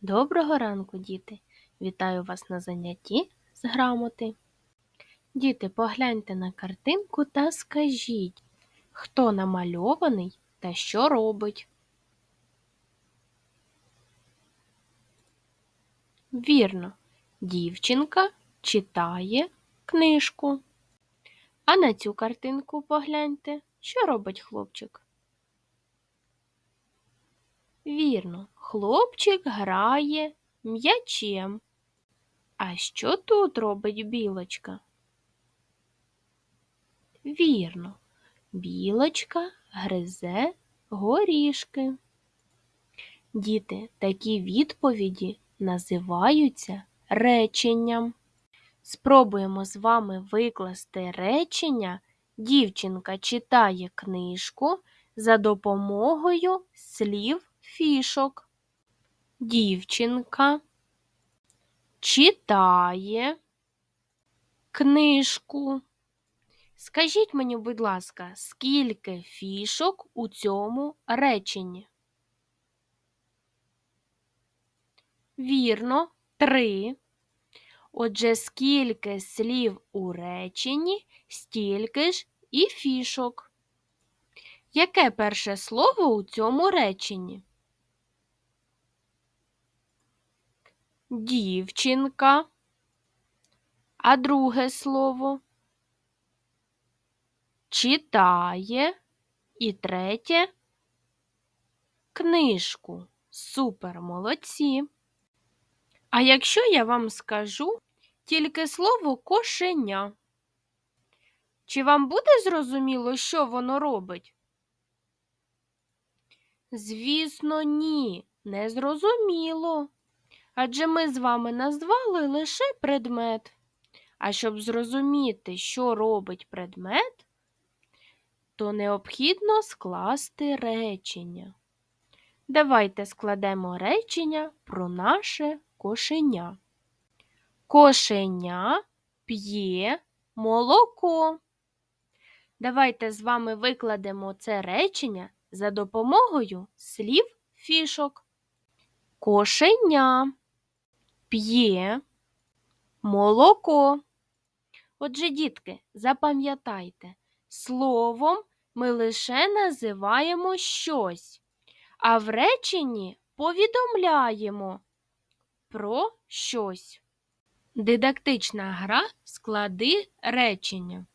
Доброго ранку, діти! Вітаю вас на занятті з грамоти. Діти, погляньте на картинку та скажіть, хто намальований та що робить. Вірно, дівчинка читає книжку. А на цю картинку погляньте, що робить хлопчик. Вірно, хлопчик грає м'ячем. А що тут робить білочка? Вірно, білочка гризе горішки. Діти, такі відповіді називаються реченням. Спробуємо з вами викласти речення. Дівчинка читає книжку за допомогою слів фішок. Дівчинка читає книжку. Скажіть мені, будь ласка, скільки фішок у цьому реченні? Вірно, три. Отже, скільки слів у реченні, стільки ж і фішок. Яке перше слово у цьому реченні? Дівчинка. А друге слово читає. І третє книжку. Супер молодці. А якщо я вам скажу тільки слово кошеня, чи вам буде зрозуміло, що воно робить? Звісно, ні, не зрозуміло. Адже ми з вами назвали лише предмет. А щоб зрозуміти, що робить предмет, то необхідно скласти речення. Давайте складемо речення про наше кошеня. Кошеня п'є молоко. Давайте з вами викладемо це речення за допомогою слів фішок. Кошеня п'є молоко. Отже, дітки, запам'ятайте, словом ми лише називаємо щось, а в реченні повідомляємо про щось. Дидактична гра склади речення.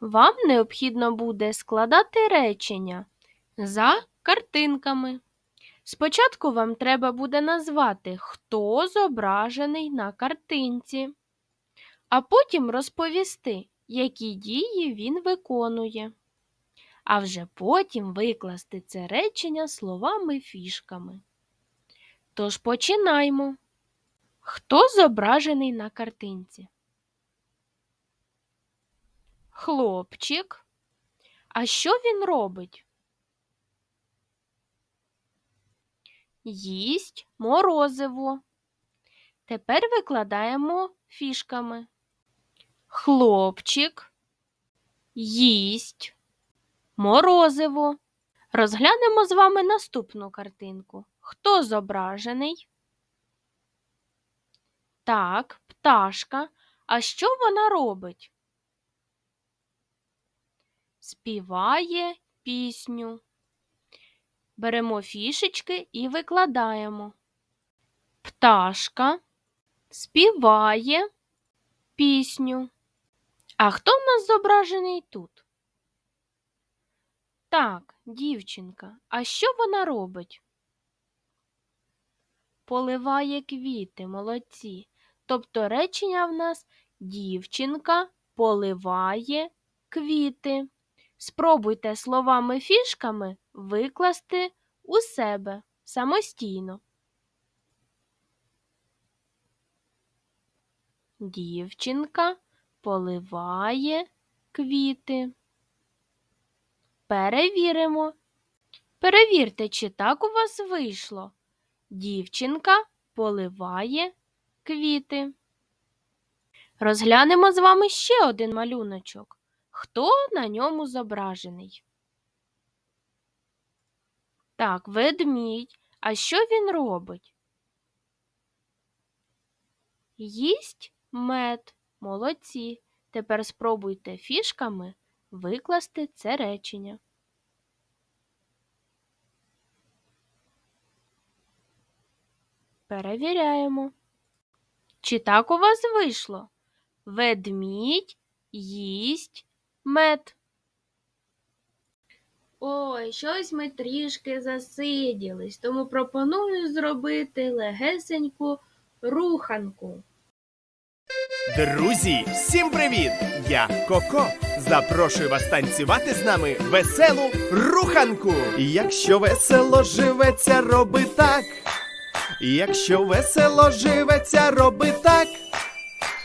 Вам необхідно буде складати речення за картинками. Спочатку вам треба буде назвати, хто зображений на картинці, а потім розповісти, які дії він виконує. А вже потім викласти це речення словами-фішками. Тож починаймо. Хто зображений на картинці? Хлопчик. А що він робить? Їсть морозиво. Тепер викладаємо фішками. Хлопчик їсть морозиво. Розглянемо з вами наступну картинку. Хто зображений? Так, пташка. А що вона робить? Співає пісню. Беремо фішечки і викладаємо. Пташка співає пісню. А хто в нас зображений тут? Так, дівчинка. А що вона робить? Поливає квіти, молодці. Тобто речення в нас дівчинка поливає квіти. Спробуйте словами-фішками викласти у себе самостійно. Дівчинка поливає квіти. Перевіримо. Перевірте, чи так у вас вийшло. Дівчинка поливає квіти. Розглянемо з вами ще один малюночок. Хто на ньому зображений? Так, ведмідь. А що він робить? їсть мед. Молодці. Тепер спробуйте фішками викласти це речення. Перевіряємо. Чи так у вас вийшло? Ведмідь їсть мед. Ой, щось ми трішки засиділись, тому пропоную зробити легесеньку руханку. Друзі, всім привіт! Я Коко. Запрошую вас танцювати з нами веселу руханку. Якщо весело живеться, роби так. Якщо весело живеться, роби так.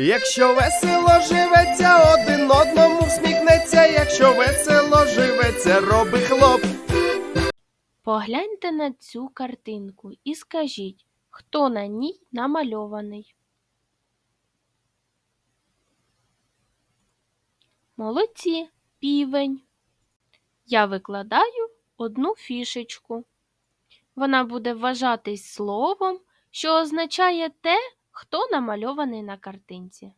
Якщо весело живеться, один одному всміхнеться. Якщо весело живеться, роби хлоп. Погляньте на цю картинку і скажіть, хто на ній намальований. Молодці, півень. Я викладаю одну фішечку. Вона буде вважатись словом, що означає те, хто намальований на картинці.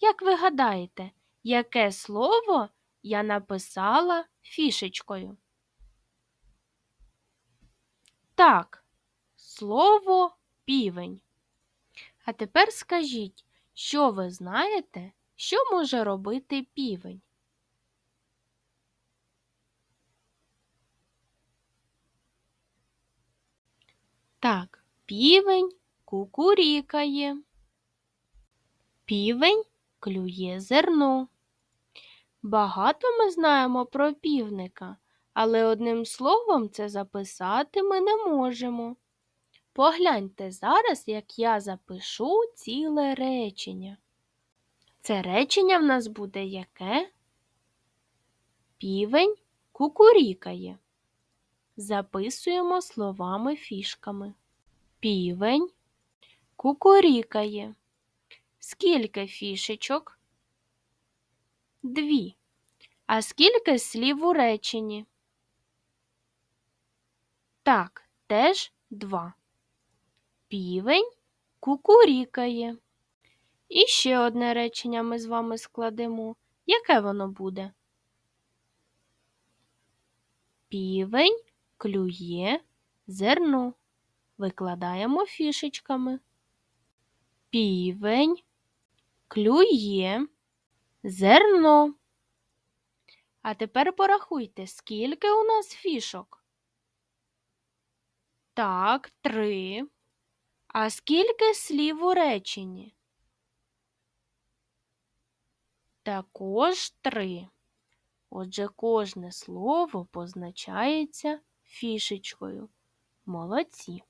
Як ви гадаєте, яке слово я написала фішечкою? Так, слово півень. А тепер скажіть, що ви знаєте, що може робити півень? Так, півень кукурікає. Півень клює зерно. Багато ми знаємо про півника, але одним словом це записати ми не можемо. Погляньте зараз, як я запишу ціле речення. Це речення в нас буде яке? Півень кукурікає. Записуємо словами фішками. Півень кукурікає. Скільки фішечок? Дві. А скільки слів у реченні? Так, теж два. Півень кукурікає. І ще одне речення ми з вами складемо. Яке воно буде? Півень клює зерно. Викладаємо фішечками. Півень клює зерно. А тепер порахуйте, скільки у нас фішок. Так, три. А скільки слів у реченні? Також три. Отже, кожне слово позначається фішечкою. Молодці.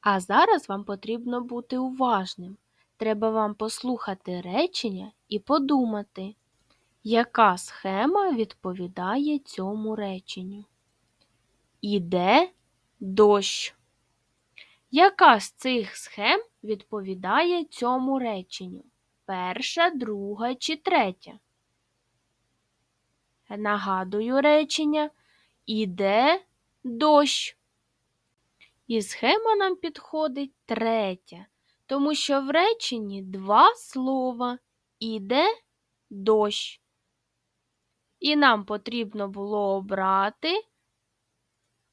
А зараз вам потрібно бути уважним. Треба вам послухати речення і подумати, яка схема відповідає цьому реченню. Іде дощ. Яка з цих схем відповідає цьому реченню? Перша, друга чи третя? Нагадую речення Іде дощ. І схема нам підходить третя, тому що в реченні два слова Іде дощ. І нам потрібно було обрати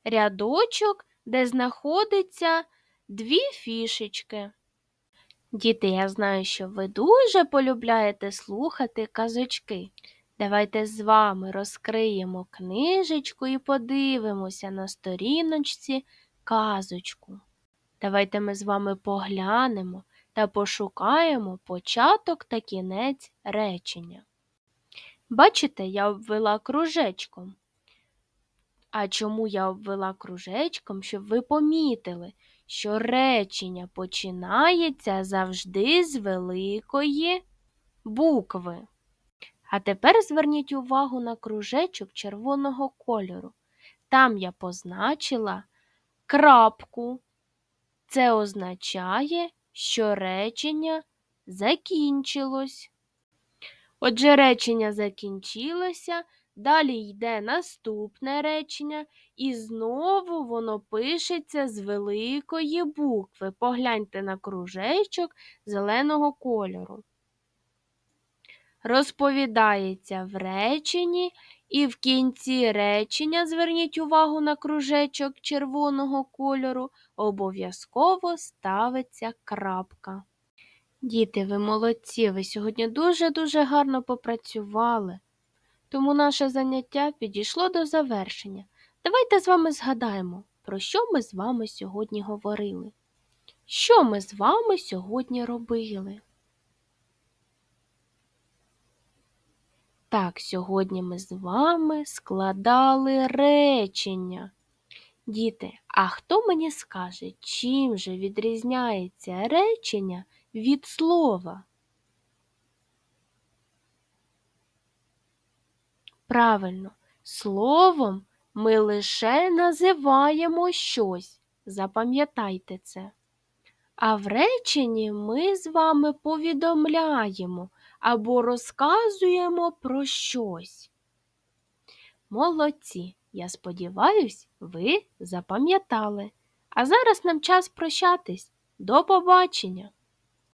рядочок, де знаходиться дві фішечки. Діти, я знаю, що ви дуже полюбляєте слухати казочки. Давайте з вами розкриємо книжечку і подивимося на сторіночці казочку. Давайте ми з вами поглянемо та пошукаємо початок та кінець речення. Бачите, я обвела кружечком. А чому я обвела кружечком, щоб ви помітили, що речення починається завжди з великої букви. А тепер зверніть увагу на кружечок червоного кольору. Там я позначила крапку. Це означає, що речення закінчилось. Отже, речення закінчилося, далі йде наступне речення, і знову воно пишеться з великої букви. Погляньте на кружечок зеленого кольору. Розповідається в реченні, і в кінці речення зверніть увагу на кружечок червоного кольору, обов'язково ставиться крапка. Діти, ви молодці, ви сьогодні дуже-дуже гарно попрацювали. Тому наше заняття підійшло до завершення. Давайте з вами згадаємо, про що ми з вами сьогодні говорили. Що ми з вами сьогодні робили? Так, сьогодні ми з вами складали речення. Діти, а хто мені скаже, чим же відрізняється речення від слова? Правильно, словом ми лише називаємо щось. Запам'ятайте це. А в реченні ми з вами повідомляємо або розказуємо про щось. Молодці! Я сподіваюсь, ви запам'ятали. А зараз нам час прощатись. До побачення!